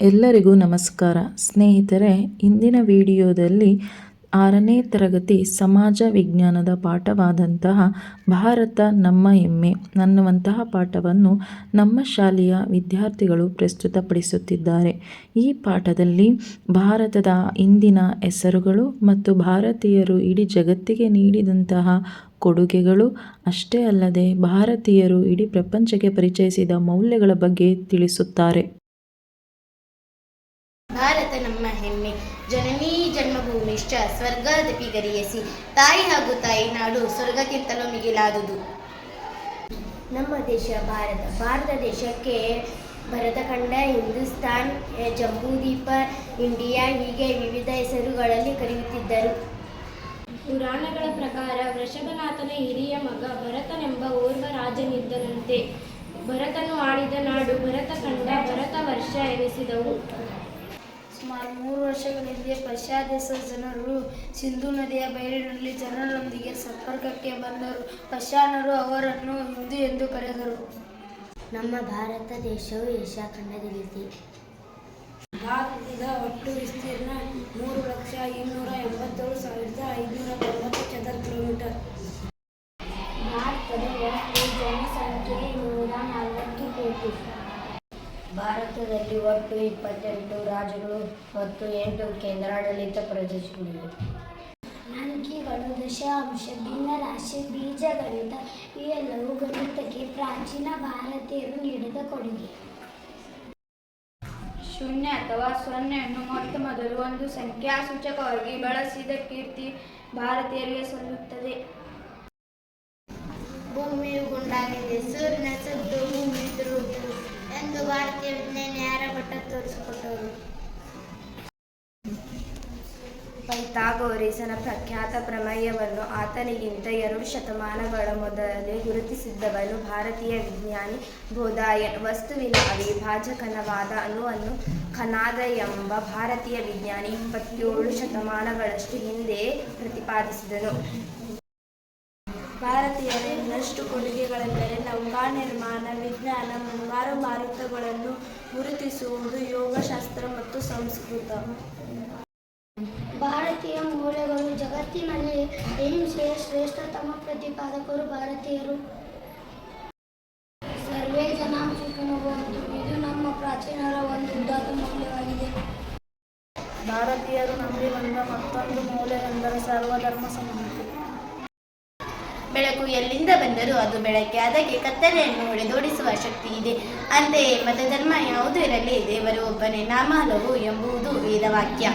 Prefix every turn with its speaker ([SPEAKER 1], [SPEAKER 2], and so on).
[SPEAKER 1] ಎಲ್ಲರಿಗೂ ನಮಸ್ಕಾರ. ಸ್ನೇಹಿತರೆ, ಇಂದಿನ ವಿಡಿಯೋದಲ್ಲಿ ಆರನೇ ತರಗತಿ ಸಮಾಜ ವಿಜ್ಞಾನದ ಪಾಠವಾದಂತಹ ಭಾರತ ನಮ್ಮ ಹೆಮ್ಮೆ ಅನ್ನುವಂತಹ ಪಾಠವನ್ನು ನಮ್ಮ ಶಾಲೆಯ ವಿದ್ಯಾರ್ಥಿಗಳು ಪ್ರಸ್ತುತಪಡಿಸುತ್ತಿದ್ದಾರೆ. ಈ ಪಾಠದಲ್ಲಿ ಭಾರತದ ಇಂದಿನ ಹೆಸರುಗಳು ಮತ್ತು ಭಾರತೀಯರು ಇಡೀ ಜಗತ್ತಿಗೆ ನೀಡಿದಂತಹ ಕೊಡುಗೆಗಳು, ಅಷ್ಟೇ ಅಲ್ಲದೆ ಭಾರತೀಯರು ಇಡೀ ಪ್ರಪಂಚಕ್ಕೆ ಪರಿಚಯಿಸಿದ ಮೌಲ್ಯಗಳ ಬಗ್ಗೆ ತಿಳಿಸುತ್ತಾರೆ
[SPEAKER 2] ಭಾರತ ನಮ್ಮ ಹೆಮ್ಮೆ ಜನನೀ ಜನ್ಮಭೂಮಿಶ್ಚ ಸ್ವರ್ಗದಪಿ ಗರಿಯಸಿ. ತಾಯಿ ಹಾಗೂ ತಾಯಿ ನಾಡು ಸ್ವರ್ಗಕ್ಕಿಂತಲೂ ಮಿಗಿಲಾದುದು.
[SPEAKER 3] ನಮ್ಮ ದೇಶ ಭಾರತ. ಭಾರತ ದೇಶಕ್ಕೆ ಭರತಖಂಡ ಹಿಂದೂಸ್ತಾನ್ ಜಂಬೂದೀಪ, ಇಂಡಿಯಾ ಹೀಗೆ ವಿವಿಧ ಹೆಸರುಗಳಲ್ಲಿ ಕರೆಯುತ್ತಿದ್ದರು.
[SPEAKER 4] ಪುರಾಣಗಳ ಪ್ರಕಾರ ವೃಷಭನಾಥನ ಹಿರಿಯ ಮಗ ಭರತನೆಂಬ ಓರ್ವ ರಾಜನಿದ್ದನಂತೆ. ಭರತನು ಆಳಿದ ನಾಡು ಭರತಖಂಡ ಭರತ ವರ್ಷ ಎನಿಸಿದವು.
[SPEAKER 3] ಸುಮಾರು ಮೂರು ವರ್ಷಗಳ ಹಿಂದೆ ಪಶ್ಚಾ ದೇಶದ ಜನರು ಸಿಂಧು ನದಿಯ ಬಯಲಿನಲ್ಲಿ ಜನರೊಂದಿಗೆ ಸಂಪರ್ಕಕ್ಕೆ ಬಂದರು. ಪಶ್ಚಾನರು ಅವರನ್ನು ಹಿಂದೂ ಎಂದು ಕರೆದರು. ನಮ್ಮ ಭಾರತ ದೇಶವು ಏಷ್ಯಾ ಖಂಡದಲ್ಲಿದೆ. ಭಾರತದಲ್ಲಿ ಒಟ್ಟು ಇಪ್ಪತ್ತೆಂಟು ರಾಜ್ಯಗಳು ಮತ್ತು ಎಂಟು ಕೇಂದ್ರಾಡಳಿತ ಪ್ರದೇಶಗಳಿವೆ. ಅಂಕಿಗಳು ದಶಾಂಶ ಭಿನ್ನರಾಶಿ ಬೀಜಗಣಿತ ಎಲ್ಲವೂ ಗಣಿತಕ್ಕೆ ಪ್ರಾಚೀನ ಭಾರತೀಯರು ನೀಡಿದ ಕೊಡುಗೆ.
[SPEAKER 4] ಶೂನ್ಯ ಅಥವಾ ಸೊನ್ನೆಯನ್ನು ಮೊತ್ತ ಮೊದಲು ಒಂದು ಸಂಖ್ಯಾಸೂಚಕವಾಗಿ ಬಳಸಿದ ಕೀರ್ತಿ ಭಾರತೀಯರಿಗೆ ಸಲ್ಲುತ್ತದೆ.
[SPEAKER 2] ಭೂಮಿಯು ಗುಂಡಾಗಿದೆ. ಸೂರ್ಯನ ಸುತ್ತು
[SPEAKER 3] ಪೈಥಾಗೋರಿಸನ ಪ್ರಖ್ಯಾತ ಪ್ರಮೇಯವನ್ನು ಆತನಿಗಿಂತ ಎರಡು ಶತಮಾನಗಳ ಮೊದಲೇ ಗುರುತಿಸಿದ್ದವನು ಭಾರತೀಯ ವಿಜ್ಞಾನಿ ಬೋಧಾಯನ್ ವಸ್ತುವಿನ ಅವಿಭಾಜಕನವಾದ ಅಣುವನ್ನು ಖನಾದ ಎಂಬ ಭಾರತೀಯ ವಿಜ್ಞಾನಿ ಇಪ್ಪತ್ತೇಳು ಶತಮಾನಗಳಷ್ಟು ಹಿಂದೆ ಪ್ರತಿಪಾದಿಸಿದನು. ಭಾರತೀಯರ ಇನ್ನಷ್ಟು ಕೊಡುಗೆಗಳೆಂದರೆ ನೌಕಾ ನಿರ್ಮಾಣ, ವಿಜ್ಞಾನ, ಮುಂಗಾರು ಮಾರುತಗಳನ್ನು ಗುರುತಿಸುವುದು ಯೋಗಶಾಸ್ತ್ರ ಮತ್ತು ಸಂಸ್ಕೃತ.
[SPEAKER 5] ಜಗತ್ತಿನಲ್ಲಿ ಅಹಿಂಸೆಯ ಶ್ರೇಷ್ಠತಮ ಪ್ರತಿಪಾದಕರು ಭಾರತೀಯರು? ಸರ್ವೇ ಜನ ಇದು ನಮ್ಮ ಪ್ರಾಚೀನರ ಒಂದು ಉದಾತ್ತ ಮೌಲ್ಯವಾಗಿದೆ.
[SPEAKER 3] ಭಾರತೀಯರು ನಂಬಿ ಬಂದ ಮತ್ತೊಂದು ಮೌಲ್ಯವೆಂದರೆ ಸರ್ವಧರ್ಮ ಸಮ್ಮತಿ
[SPEAKER 2] ಬೆಳಕು ಎಲ್ಲಿಂದ ಬಂದರೂ ಅದು ಬೆಳಕೆ ಅದಕ್ಕೆ ಕತ್ತಲೆಯನ್ನು ಹೊಡೆದೋಡಿಸುವ ಶಕ್ತಿ ಇದೆ. ಅಂತೆಯೇ ಮತಧರ್ಮ ಯಾವುದೂ ಇರಲಿ ದೇವರು ಒಬ್ಬನೇ. ನಾಮ ಹಲವು ಎಂಬುದು ವೇದವಾಕ್ಯ.